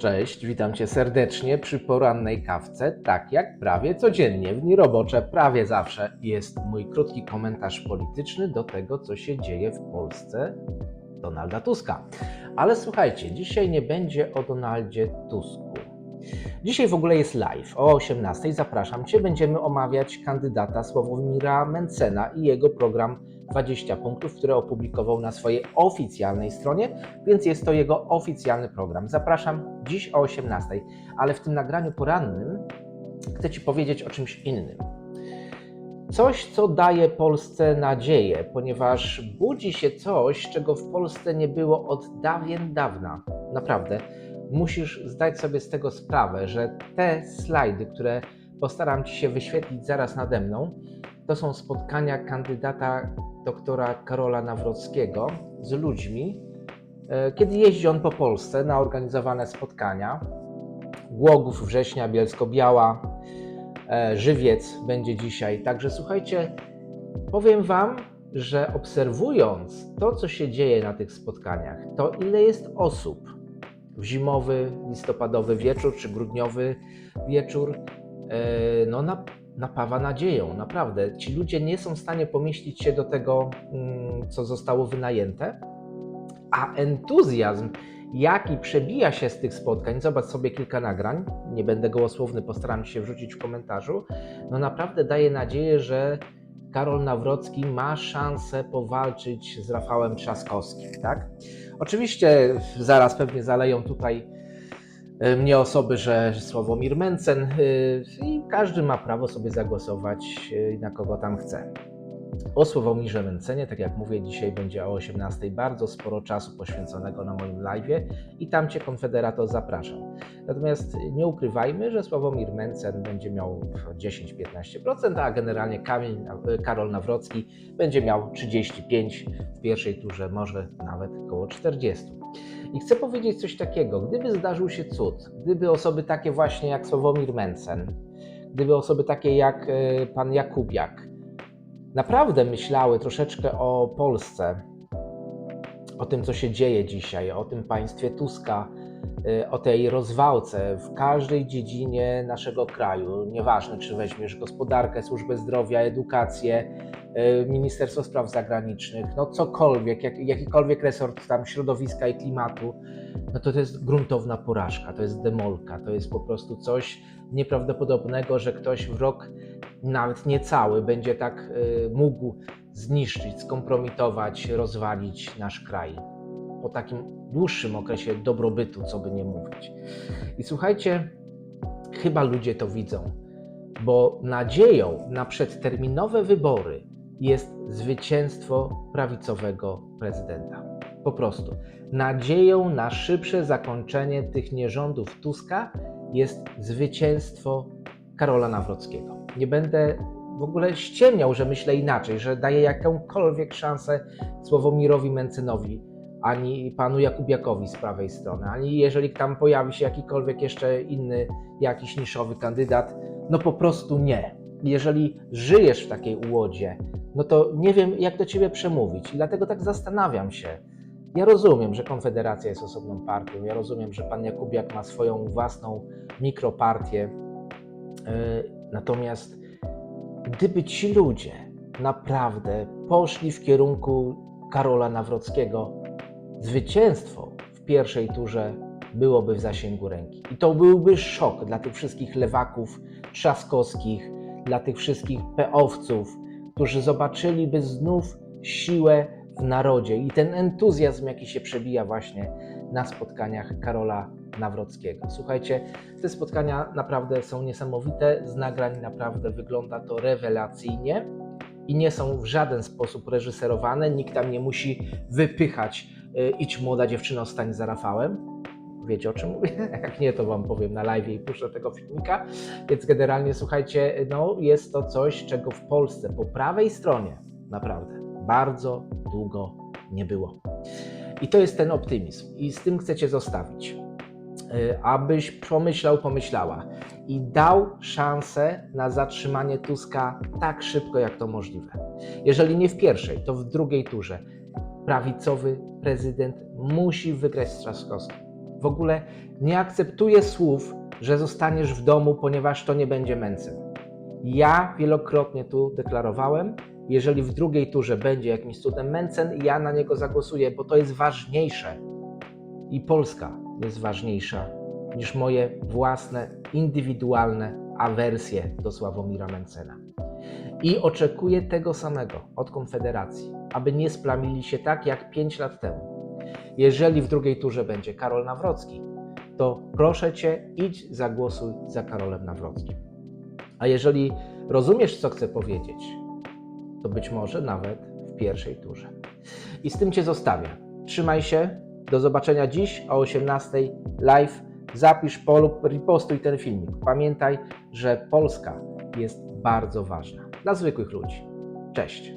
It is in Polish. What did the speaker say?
Cześć, witam Cię serdecznie przy porannej kawce, tak jak prawie codziennie. W dni robocze prawie zawsze jest mój krótki komentarz polityczny do tego, co się dzieje w Polsce Donalda Tuska. Ale słuchajcie, dzisiaj nie będzie o Donaldzie Tusku. Dzisiaj w ogóle jest live. O 18:00 zapraszam Cię. Będziemy omawiać kandydata Sławomira Mencena i jego program 20 punktów, który opublikował na swojej oficjalnej stronie, więc jest to jego oficjalny program. Zapraszam dziś o 18:00, ale w tym nagraniu porannym chcę Ci powiedzieć o czymś innym. Coś, co daje Polsce nadzieję, ponieważ budzi się coś, czego w Polsce nie było od dawien dawna. Naprawdę. Musisz zdać sobie z tego sprawę, że te slajdy, które postaram Ci się wyświetlić zaraz nade mną, to są spotkania kandydata doktora Karola Nawrockiego z ludźmi, e, kiedy jeździ on po Polsce na organizowane spotkania. Głogów, Września, Bielsko-Biała, e, Żywiec będzie dzisiaj. Także słuchajcie, powiem Wam, że obserwując to, co się dzieje na tych spotkaniach, to ile jest osób zimowy, listopadowy wieczór czy grudniowy wieczór, e, no na, napawa nadzieją, naprawdę. Ci ludzie nie są w stanie pomieścić się do tego, mm, co zostało wynajęte, a entuzjazm, jaki przebija się z tych spotkań, zobacz sobie kilka nagrań, nie będę gołosłowny, postaram się wrzucić w komentarzu, no naprawdę daje nadzieję, że Karol Nawrocki ma szansę powalczyć z Rafałem Trzaskowskim, tak? Oczywiście zaraz pewnie zaleją tutaj e, mnie osoby, że Sławomir Mencen e, i każdy ma prawo sobie zagłosować e, na kogo tam chce. O Sławomirze Mencenie, tak jak mówię, dzisiaj będzie o 18:00 bardzo sporo czasu poświęconego na moim live i tam Cię Konfederato zapraszam. Natomiast nie ukrywajmy, że Sławomir Mencen będzie miał 10-15%, a generalnie Kamil, Karol Nawrocki będzie miał 35% w pierwszej turze, może nawet około 40%. I chcę powiedzieć coś takiego, gdyby zdarzył się cud, gdyby osoby takie właśnie jak Sławomir Mencen, gdyby osoby takie jak e, pan Jakubiak, naprawdę myślały troszeczkę o Polsce, o tym, co się dzieje dzisiaj, o tym państwie Tuska, y, o tej rozwałce w każdej dziedzinie naszego kraju. Nieważne, czy weźmiesz gospodarkę, służbę zdrowia, edukację, y, Ministerstwo Spraw Zagranicznych, no cokolwiek, jak, jakikolwiek resort tam środowiska i klimatu, no to to jest gruntowna porażka, to jest demolka, to jest po prostu coś nieprawdopodobnego, że ktoś w rok nawet niecały będzie tak y, mógł zniszczyć, skompromitować, rozwalić nasz kraj po takim dłuższym okresie dobrobytu, co by nie mówić. I słuchajcie, chyba ludzie to widzą, bo nadzieją na przedterminowe wybory jest zwycięstwo prawicowego prezydenta. Po prostu. Nadzieją na szybsze zakończenie tych nierządów Tuska jest zwycięstwo Karola Nawrockiego. Nie będę w ogóle ściemniał, że myślę inaczej, że daję jakąkolwiek szansę Sławomirowi Mencynowi, ani panu Jakubiakowi z prawej strony, ani jeżeli tam pojawi się jakikolwiek jeszcze inny, jakiś niszowy kandydat, no po prostu nie. Jeżeli żyjesz w takiej ułodzie, no to nie wiem, jak do ciebie przemówić. I dlatego tak zastanawiam się. Ja rozumiem, że Konfederacja jest osobną partią. Ja rozumiem, że pan Jakubiak ma swoją własną mikropartię. Yy, Natomiast gdyby ci ludzie naprawdę poszli w kierunku Karola Nawrockiego, zwycięstwo w pierwszej turze byłoby w zasięgu ręki. I to byłby szok dla tych wszystkich lewaków trzaskowskich, dla tych wszystkich peowców, którzy zobaczyliby znów siłę w narodzie i ten entuzjazm, jaki się przebija właśnie na spotkaniach Karola Nawrockiego. Słuchajcie, te spotkania naprawdę są niesamowite, z nagrań naprawdę wygląda to rewelacyjnie i nie są w żaden sposób reżyserowane, nikt tam nie musi wypychać y, idź młoda dziewczyno, stań za Rafałem. Wiecie o czym mówię? Jak nie, to Wam powiem na live i puszczę tego filmika. Więc generalnie, słuchajcie, no, jest to coś, czego w Polsce po prawej stronie naprawdę bardzo długo nie było. I to jest ten optymizm. I z tym chcecie zostawić. Y, abyś pomyślał, pomyślała i dał szansę na zatrzymanie Tuska tak szybko, jak to możliwe. Jeżeli nie w pierwszej, to w drugiej turze. Prawicowy prezydent musi wygrać z Trzaskowskim. W ogóle nie akceptuję słów, że zostaniesz w domu, ponieważ to nie będzie Mencen. Ja wielokrotnie tu deklarowałem, jeżeli w drugiej turze będzie jakimś cudem Mencen, ja na niego zagłosuję, bo to jest ważniejsze. I Polska jest ważniejsza niż moje własne, indywidualne awersje do Sławomira Mencena. I oczekuję tego samego od Konfederacji, aby nie splamili się tak jak 5 lat temu. Jeżeli w drugiej turze będzie Karol Nawrocki, to proszę cię, idź zagłosuj za Karolem Nawrockim. A jeżeli rozumiesz, co chcę powiedzieć, to być może nawet w pierwszej turze. I z tym cię zostawię. Trzymaj się. Do zobaczenia dziś o 18:00 live. Zapisz, polub, ripostuj ten filmik. Pamiętaj, że Polska jest bardzo ważna dla zwykłych ludzi. Cześć.